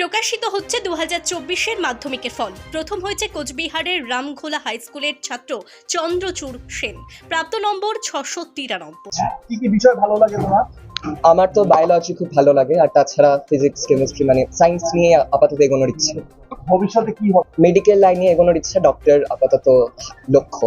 প্রকাশিত হচ্ছে দু হাজার চব্বিশের মাধ্যমিকের ফল। প্রথম হয়েছে কোচবিহারের রামঘোলা হাই স্কুলের ছাত্র চন্দ্রচূড় সেন। প্রাপ্ত নম্বর ছশো তিরানব্বই। কি কি বিষয় ভালো লাগে তোমার? আমার তো বায়োলজি খুব ভালো লাগে আর তাছাড়া ফিজিক্স কেমিস্ট্রি মানে সায়েন্স নিয়ে আপাতত এগোনোর ইচ্ছে। ভবিষ্যতে কি হবে? মেডিকেল লাইনে এগোনোর ইচ্ছে ডক্টর আপাতত লক্ষ্য।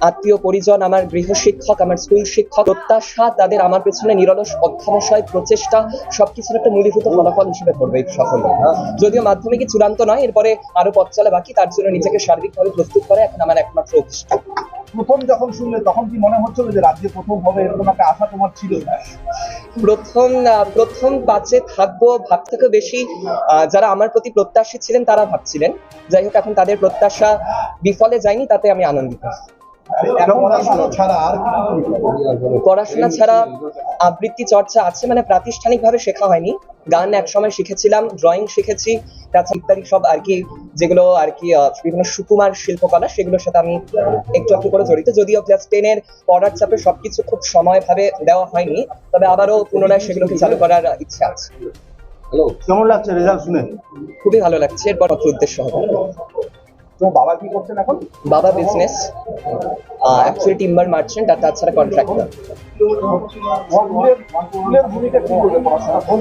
আত্মীয় পরিজন আমার গৃহ শিক্ষক আমার স্কুল শিক্ষক প্রত্যাশা তাদের আমার পেছনে নিরলস অধ্যাবসায় প্রচেষ্টা সবকিছুর একটা মূলীভূত ফলাফল হিসেবে পড়বে এই সাফল্য যদিও মাধ্যমিকে চূড়ান্ত নয় এরপরে আরও পথ চলা বাকি তার জন্য নিজেকে সার্বিকভাবে প্রস্তুত করে এখন আমার একমাত্র অভিষ্ট প্রথম যখন শুনলে তখন কি মনে হচ্ছিল যে রাজ্যে প্রথম হবে এরকম একটা আশা তোমার ছিল? প্রথম প্রথম বাচ্চে থাকব ভাব থেকে বেশি যারা আমার প্রতি প্রত্যাশী ছিলেন তারা ভাবছিলেন। যাই হোক এখন তাদের প্রত্যাশা বিফলে যায়নি তাতে আমি আনন্দিত। পড়াশোনা ছাড়া আর কি পড়াশোনা ছাড়া আবৃত্তি চর্চা আছে মানে প্রাতিষ্ঠানিকভাবে শেখা হয়নি। গান একসময় শিখেছিলাম ড্রয়িং শিখেছি তাছাড়া ইত্যাদি সব আর কি যেগুলো আর কি বিভিন্ন সুকুমার শিল্পকলা সেগুলোর সাথে আমি একটু একটু করে জড়িত। যদিও ক্লাস টেনের পড়ার চাপে সবকিছু খুব সময়ভাবে দেওয়া হয়নি তবে আবারও পুনরায় সেগুলোকে চালু করার ইচ্ছা আছে। কেমন লাগছে? রেজাল্ট শুনে? খুবই ভালো লাগছে এরপর উদ্দেশ্য হবে। তোমার বাবা কি করছেন এখন? বাবা বিজনেস অ্যাকচুয়ালি টিম্বার মার্চেন্ট আর তাছাড়া কন্ট্রাক্টর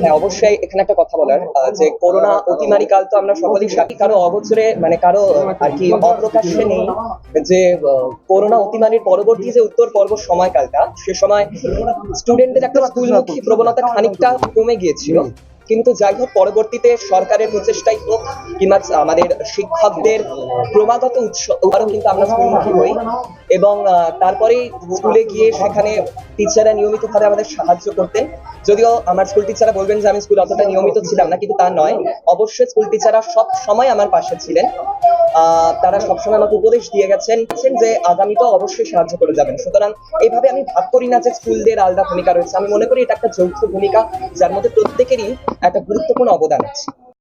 হ্যাঁ অবশ্যই এখানে একটা কথা বলার যে করোনা অতিমারি কাল তো আমরা সকলেই সাক্ষী। কারও অবচরে মানে কারও আর কি অপ্রকাশ্যে নেই যে করোনা অতিমারির পরবর্তী যে উত্তর পর্ব সময়কালটা, সে সময় স্টুডেন্টদের একটা স্কুলমুখী প্রবণতা খানিকটা কমে গিয়েছিল। কিন্তু যাই হোক পরবর্তীতে সরকারের প্রচেষ্টাই হোক, কিংবা আমাদের শিক্ষকদের ক্রমাগত উৎস আরও কিন্তু আমরা স্কুলমুখী হই। এবং তারপরেই স্কুলে গিয়ে সেখানে টিচাররা নিয়মিতভাবে আমাদের সাহায্য করতেন। যদিও আমার স্কুল টিচাররা বলবেন যে আমি স্কুল অতটা নিয়মিত ছিলাম না, কিন্তু তা নয়। অবশ্যই স্কুল টিচাররা সব সময় আমার পাশে ছিলেন। তারা সবসময় আমাকে উপদেশ দিয়ে গেছেন যে আগামীতেও অবশ্যই সাহায্য করে যাবেন। সুতরাং এইভাবে আমি ভাগ করি না যে স্কুলদের আলাদা ভূমিকা রয়েছে। আমি মনে করি এটা একটা যৌথ ভূমিকা, যার মধ্যে প্রত্যেকেরই একটা গুরুত্বপূর্ণ অবদান আছে।